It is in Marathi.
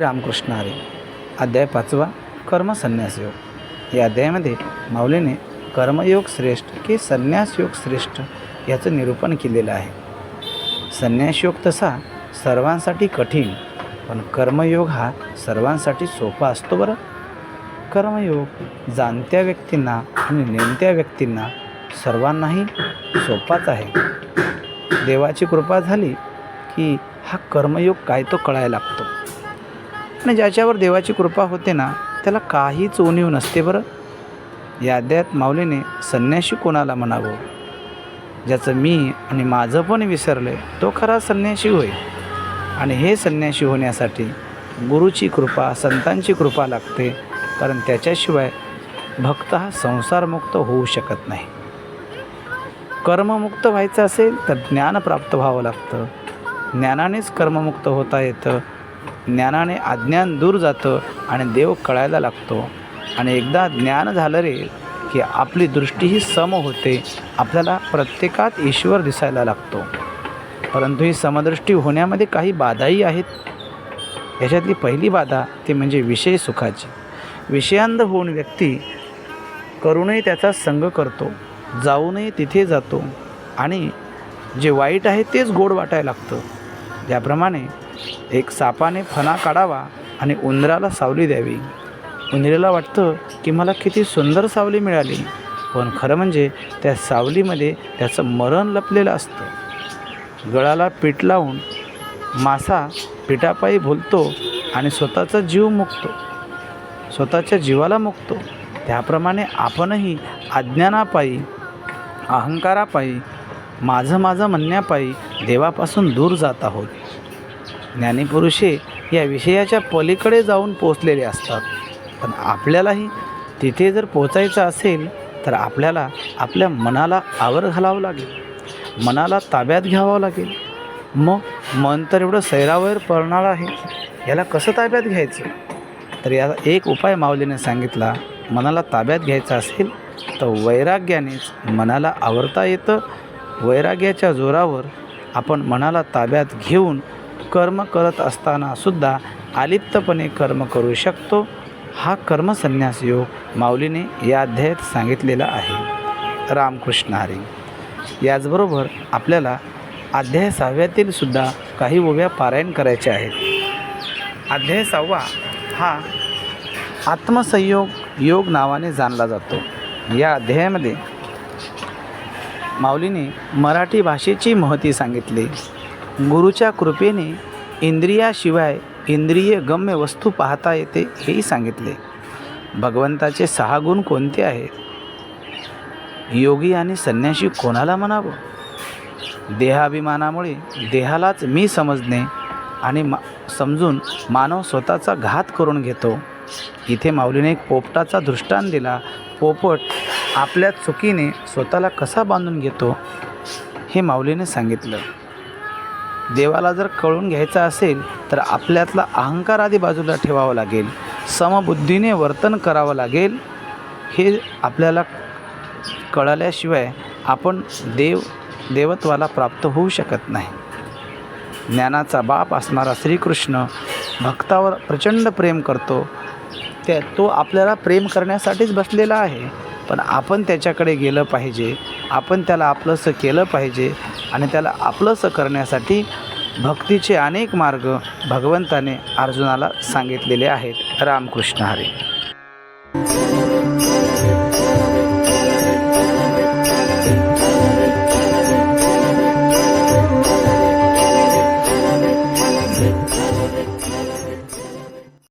रामकृष्ण आरे अध्याय पाचवा कर्मसन्यास योग या अध्यायामध्ये माऊलीने कर्मयोग श्रेष्ठ की संन्यास योग श्रेष्ठ याचं निरूपण केलेलं आहे. संन्यास योग तसा सर्वांसाठी कठीण पण कर्मयोग हा सर्वांसाठी सोपा असतो बरं. कर्मयोग जाणत्या व्यक्तींना आणि नेमत्या व्यक्तींना सर्वांनाही सोपाच आहे. देवाची कृपा झाली की हा कर्मयोग काय तो कळायला लागतो. आणि ज्याच्यावर देवाची कृपा होते ना त्याला काहीच उणीव नसते बरं. या माऊलीने संन्याशी कोणाला म्हणावं? ज्याचं मी आणि माझं पण विसरलं तो खरा संन्याशी होय. आणि हे संन्याशी होण्यासाठी गुरुची कृपा संतांची कृपा लागते कारण त्याच्याशिवाय भक्त हा संसारमुक्त होऊ शकत नाही. कर्ममुक्त व्हायचं असेल तर ज्ञान प्राप्त व्हावं लागतं. ज्ञानानेच कर्ममुक्त होता येतं. ज्ञानाने अज्ञान दूर जातं आणि देव कळायला लागतो. आणि एकदा ज्ञान झालं रे की आपली दृष्टीही सम होते. आपल्याला प्रत्येकात ईश्वर दिसायला लागतो. परंतु ही समदृष्टी होण्यामध्ये काही बाधाही आहेत. याच्यातली पहिली बाधा ती म्हणजे विषय सुखाची. विषयांध होऊन व्यक्ती करूनही त्याचा संग करतो जाऊनही तिथे जातो. आणि जे वाईट आहे तेच गोड वाटायला लागतं. ज्याप्रमाणे एक सापाने फणा काढावा आणि उंदराला सावली द्यावी. उंदराला वाटतं की मला किती सुंदर सावली मिळाली. पण खरं म्हणजे त्या सावलीमध्ये त्याचं मरण लपलेलं असतं. गळाला पीठ लावून मासा पिठापायी भुलतो आणि स्वतःचा जीव मुकतो. स्वतःच्या जीवाला मुकतो. त्याप्रमाणे आपणही अज्ञानापायी अहंकारापायी माझं माझं म्हणण्यापायी देवापासून दूर जात आहोत. ज्ञानीपुरुषे या विषयाच्या पलीकडे जाऊन पोचलेले असतात. पण आपल्यालाही तिथे जर पोचायचं असेल तर आपल्याला आपल्या मनाला आवर घालावं लागेल. मनाला ताब्यात घ्यावं लागेल. मग मन तर एवढं सैरावर पळणार आहे. याला कसं ताब्यात घ्यायचं? तर याचा एक उपाय माऊलीने सांगितला मनाला ताब्यात घ्यायचा असेल तर वैराग्यानेच मनाला आवरता येतं. वैराग्याच्या जोरावर आपण मनाला ताब्यात घेऊन कर्म करत असतानासुद्धा आलिप्तपणे कर्म करू शकतो. हा कर्मसन्यास योग माऊलीने या अध्यायात सांगितलेला आहे. रामकृष्ण हरी याचबरोबर आपल्याला अध्याय सहाव्यातील सुद्धा काही ओव्या पारायण करायच्या आहेत. अध्याय सहावा हा आत्मसंयोग योग नावाने जाणला जातो. या अध्यायामध्ये माऊलीने मराठी भाषेची महती सांगितली. गुरुच्या कृपेने इंद्रियाशिवाय इंद्रिय गम्य वस्तू पाहता येते हेही सांगितले. भगवंताचे सहा गुण कोणते आहेत? योगी आणि संन्याशी कोणाला म्हणावं? देहाभिमानामुळे देहालाच मी समजणे आणि मा समजून मानव स्वतःचा घात करून घेतो. इथे माऊलीने एक पोपटाचा दृष्टांत दिला. पोपट आपल्या चुकीने स्वतःला कसा बांधून घेतो? हे माऊलीने सांगितलं. देवाला जर कळून घ्यायचं असेल तर आपल्यातला अहंकार आधी बाजूला ठेवावा लागेल. समबुद्धीने वर्तन करावं लागेल. हे आपल्याला कळाल्याशिवाय आपण देव देवत्वाला प्राप्त होऊ शकत नाही. ज्ञानाचा बाप असणारा श्रीकृष्ण भक्तावर प्रचंड प्रेम करतो. त्या तो आपल्याला प्रेम करण्यासाठीच बसलेला आहे. पण आपण त्याच्याकडे गेलं पाहिजे. आपण त्याला आपलंसं केलं पाहिजे. आणि त्याला आपलंसं करण्यासाठी भक्तीचे अनेक मार्ग भगवंताने अर्जुनाला सांगितलेले आहेत. रामकृष्ण हरी.